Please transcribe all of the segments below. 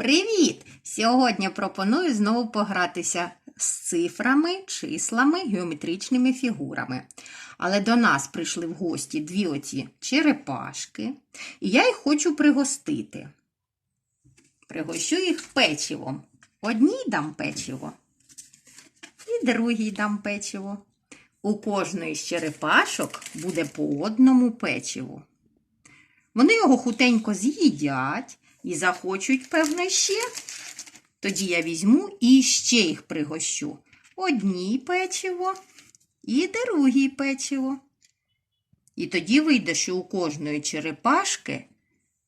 Привіт! Сьогодні пропоную знову погратися з цифрами, числами, геометричними фігурами. Але до нас прийшли в гості дві оці черепашки, і я їх хочу пригостити. Пригощу їх печивом. Одній дам печиво, і другій дам печиво. У кожної з черепашок буде по одному печиву. Вони його хутенько з'їдять і захочуть, певно, ще. Тоді я візьму і ще їх пригощу. Одній печиво і другій печиво. І тоді вийде, що у кожної черепашки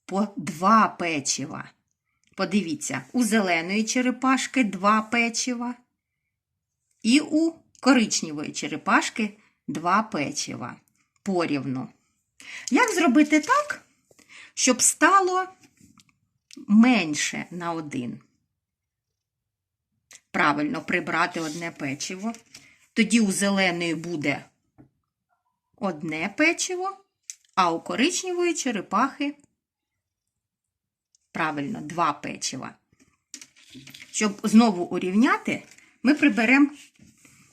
по два печива. Подивіться, у зеленої черепашки два печива. І у коричневої черепашки два печива порівну. Як зробити так, щоб стало менше на один? Правильно прибрати одне печиво. Тоді у зеленої буде одне печиво, а у коричневої черепахи правильно два печива. Щоб знову урівняти, ми приберемо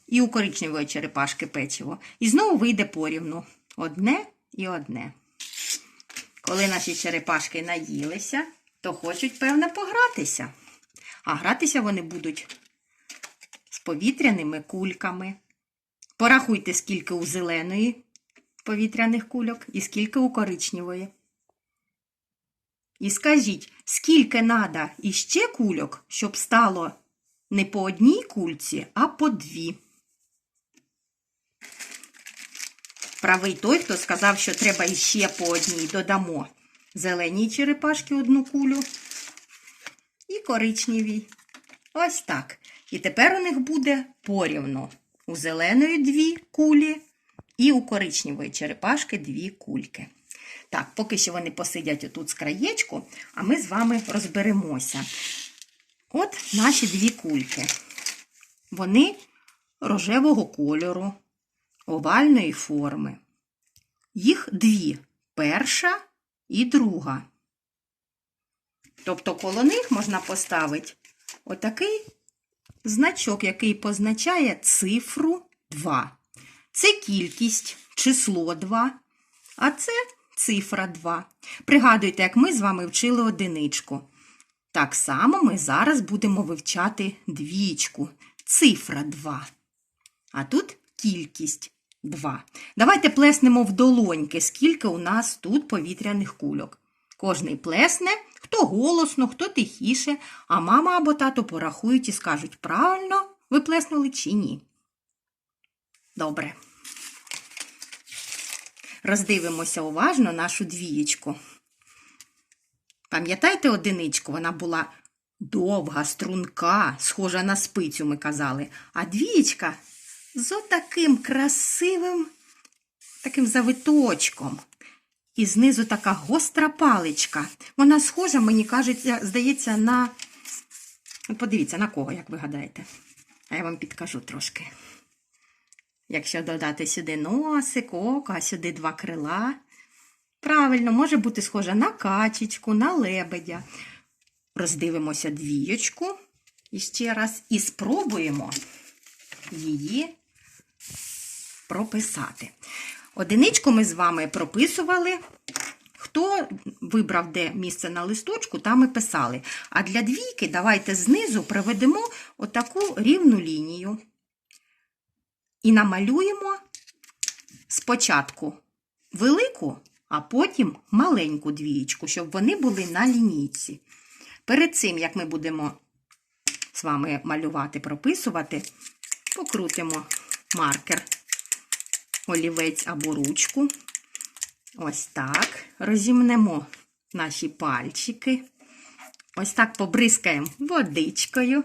і у коричневої черепашки печиво. І знову вийде порівну. Одне і одне. Коли наші черепашки наїлися, то хочуть, певно, погратися. А гратися вони будуть з повітряними кульками. Порахуйте, скільки у зеленої повітряних кульок і скільки у коричневої. І скажіть, скільки треба іще кульок, щоб стало не по одній кульці, а по дві. Правий той, хто сказав, що треба іще по одній додамо зеленій черепашки одну кулю і коричневій. Ось так. І тепер у них буде порівно. У зеленої дві кулі і у коричневої черепашки дві кульки. Так, поки що вони посидять отут з краєчку, а ми з вами розберемося. От наші дві кульки. Вони рожевого кольору, овальної форми. Їх дві перша і друга. Тобто коло них можна поставити отакий значок, який позначає цифру 2. Це кількість, число 2, а це цифра 2. Пригадуйте, як ми з вами вчили одиничку. Так само ми зараз будемо вивчати двічку, цифра 2. А тут кількість 2. Давайте плеснемо в долоньки, скільки у нас тут повітряних кульок. Кожний плесне, хто голосно, хто тихіше, а мама або тато порахують і скажуть, правильно ви плеснули чи ні. Добре. Роздивимося уважно нашу двієчку. Пам'ятаєте одиничку? Вона була довга, струнка, схожа на спицю, ми казали. А двієчка з отаким красивим таким завиточком. І знизу така гостра паличка. Вона схожа, мені кажеться, здається, на. Подивіться, на кого, як ви гадаєте. А я вам підкажу трошки. Якщо додати сюди носик, око, а сюди два крила. Правильно, може бути схожа на качечку, на лебедя. Роздивимося двієчку і ще раз і спробуємо її прописати. Одиничку ми з вами прописували. Хто вибрав де місце на листочку, там і писали. А для двійки давайте знизу проведемо отаку рівну лінію. І намалюємо спочатку велику, а потім маленьку двієчку, щоб вони були на лінійці. Перед цим, як ми будемо з вами малювати, прописувати, покрутимо маркер, олівець або ручку. Ось так. Розімнемо наші пальчики. Ось так побризкаємо водичкою.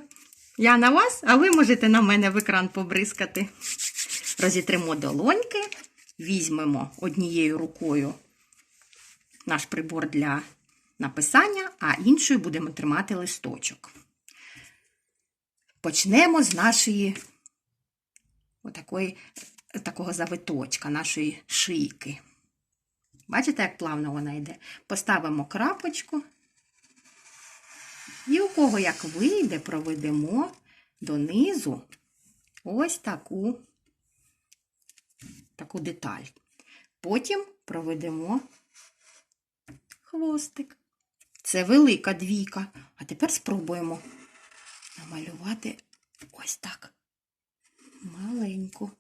Я на вас, а ви можете на мене в екран побризкати. Розітримо долоньки, візьмемо однією рукою наш прибор для написання, а іншою будемо тримати листочок. Почнемо з нашої отакої, такого завиточка, нашої шийки. Бачите, як плавно вона йде? Поставимо крапочку І у кого як вийде, проведемо донизу ось таку, таку деталь. Потім проведемо хвостик. Це велика двійка. А тепер спробуємо намалювати ось так. Маленьку.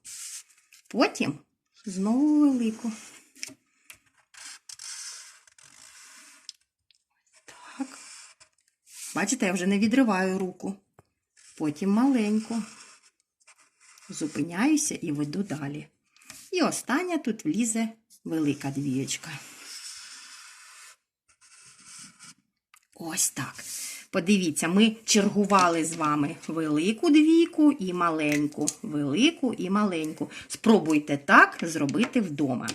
Потім знову велику. Так. Бачите, я вже не відриваю руку. Потім маленьку. Зупиняюся і веду далі. І остання тут влізе велика двієчка. Ось так. Подивіться, ми чергували з вами велику двійку і маленьку, велику і маленьку. Спробуйте так зробити вдома.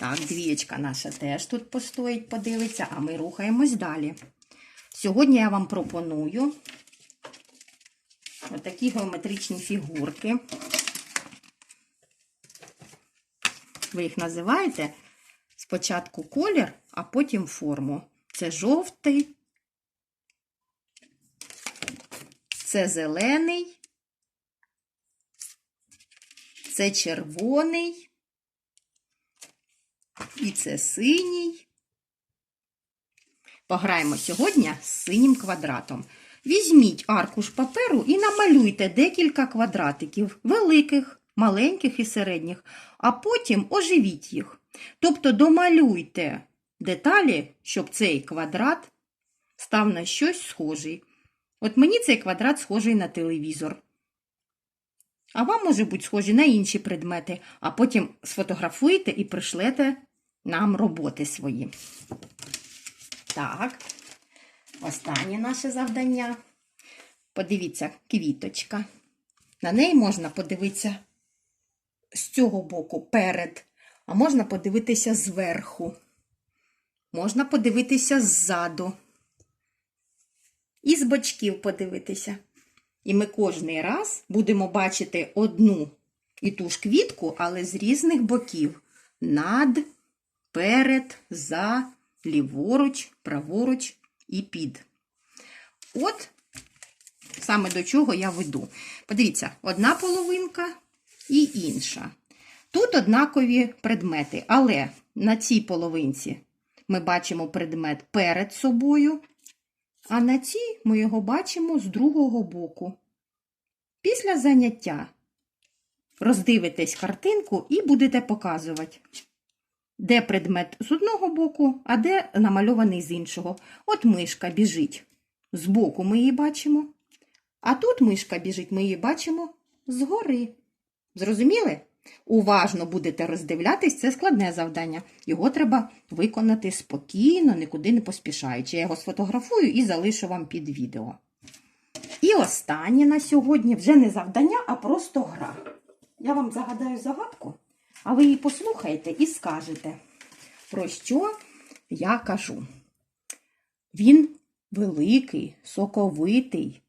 Так, двієчка наша теж тут постоїть, подивиться, а ми рухаємось далі. Сьогодні я вам пропоную отакі геометричні фігурки. Ви їх називаєте спочатку колір, а потім форму. Це жовтий, це зелений, це червоний, і це синій. Пограємо сьогодні з синім квадратом. Візьміть аркуш паперу і намалюйте декілька квадратиків, великих, маленьких і середніх, а потім оживіть їх. Тобто домалюйте деталі, щоб цей квадрат став на щось схожий. От мені цей квадрат схожий на телевізор. А вам може бути схожі на інші предмети, а потім сфотографуєте і пришлете нам роботи свої. Так, останнє наше завдання. Подивіться, квіточка. На неї можна подивитися з цього боку перед, а можна подивитися зверху. Можна подивитися ззаду. І з бочків подивитися. І ми кожний раз будемо бачити одну і ту ж квітку, але з різних боків. Над, перед, за, ліворуч, праворуч і під. От саме до чого я веду. Подивіться, одна половинка і інша. Тут однакові предмети, але на цій половинці ми бачимо предмет перед собою, а на цій ми його бачимо з другого боку. Після заняття роздивитесь картинку і будете показувати, де предмет з одного боку, а де намальований з іншого. От мишка біжить. З боку ми її бачимо. А тут мишка біжить, ми її бачимо згори. Зрозуміли? Уважно будете роздивлятись, це складне завдання. Його треба виконати спокійно, нікуди не поспішаючи. Я його сфотографую і залишу вам під відео. І останнє на сьогодні вже не завдання, а просто гра. Я вам загадаю загадку, а ви її послухаєте і скажете, про що я кажу. Він великий, соковитий,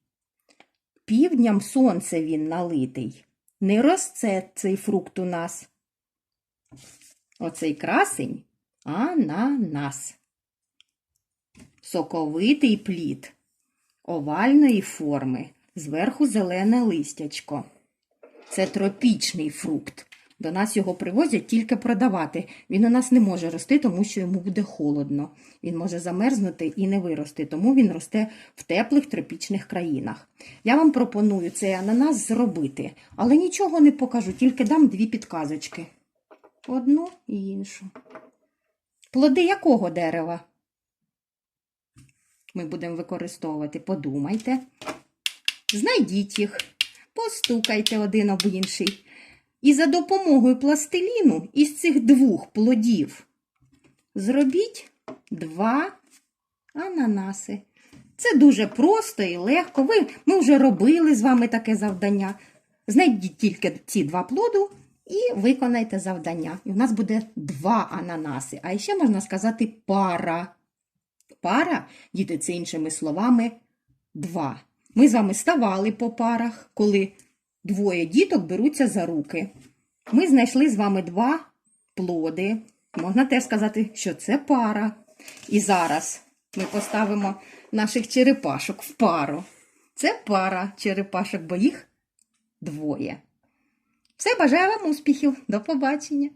півдням сонце він налитий. Не росте цей фрукт у нас. Оцей красень ананас. Соковитий плід овальної форми, зверху зелене листячко. Це тропічний фрукт. До нас його привозять тільки продавати. Він у нас не може рости, тому що йому буде холодно. Він може замерзнути і не вирости, тому він росте в теплих тропічних країнах. Я вам пропоную цей ананас зробити, але нічого не покажу, тільки дам дві підказочки. Одну і іншу. Плоди якого дерева? Ми будемо використовувати. Подумайте. Знайдіть їх, постукайте один об інший. І за допомогою пластиліну із цих двох плодів зробіть два ананаси. Це дуже просто і легко. Ви, ми вже робили з вами таке завдання. Знайдіть тільки ці два плоду і виконайте завдання. І в нас буде два ананаси. А ще можна сказати пара. Пара, діти, це іншими словами, два. Ми з вами ставали по парах, коли двоє діток беруться за руки. Ми знайшли з вами два плоди. Можна теж сказати, що це пара. І зараз ми поставимо наших черепашок в пару. Це пара черепашок, бо їх двоє. Все, бажаю вам успіхів. До побачення!